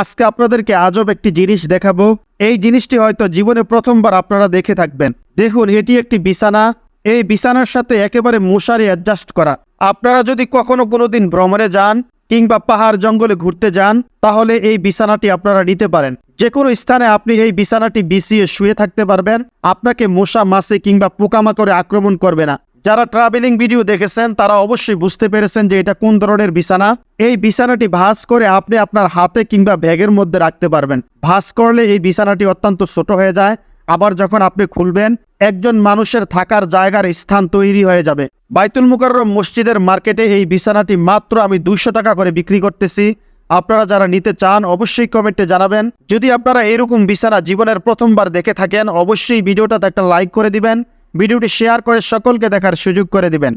আজকে আপনাদেরকে আজব একটি জিনিস দেখাবো। এই জিনিসটি হয়তো জীবনে প্রথমবার আপনারা দেখে থাকবেন। দেখুন, এটি একটি বিছানা। এই বিছানার সাথে একেবারে মশারি অ্যাডজাস্ট করা। আপনারা যদি কখনো কোনোদিন ভ্রমণে যান কিংবা পাহাড় জঙ্গলে ঘুরতে যান, তাহলে এই বিছানাটি আপনারা নিতে পারেন। যে কোনো স্থানে আপনি এই বিছানাটি বিছিয়ে শুয়ে থাকতে পারবেন। আপনাকে মশা, মাছে কিংবা পোকামাকড়ে আক্রমণ করবে না। যারা ট্রাভেলিং ভিডিও দেখেছেন, তারা অবশ্যই বুঝতে পেরেছেন যে এটা কোন ধরনের বিছানা। এই বিছানাটি ভাঁজ করে আপনি আপনার হাতে কিংবা ব্যাগের মধ্যে রাখতে পারবেন। ভাঁজ করলে এই বিছানাটি অত্যন্ত ছোট হয়ে যায়। আবার যখন আপনি খুলবেন একজন মানুষের থাকার জায়গার স্থান তৈরি হয়ে যাবে। বাইতুল মুকাররম মসজিদের মার্কেটে এই বিছানাটি মাত্র আমি দুইশো টাকা করে বিক্রি করতেছি। আপনারা যারা নিতে চান, অবশ্যই কমেন্টে জানাবেন। যদি আপনারা এরকম বিছানা জীবনের প্রথমবার দেখে থাকেন, অবশ্যই ভিডিওটাতে একটা লাইক করে দিবেন। ভিডিওটি শেয়ার করে সকলকে দেখার সুযোগ করে দিবেন।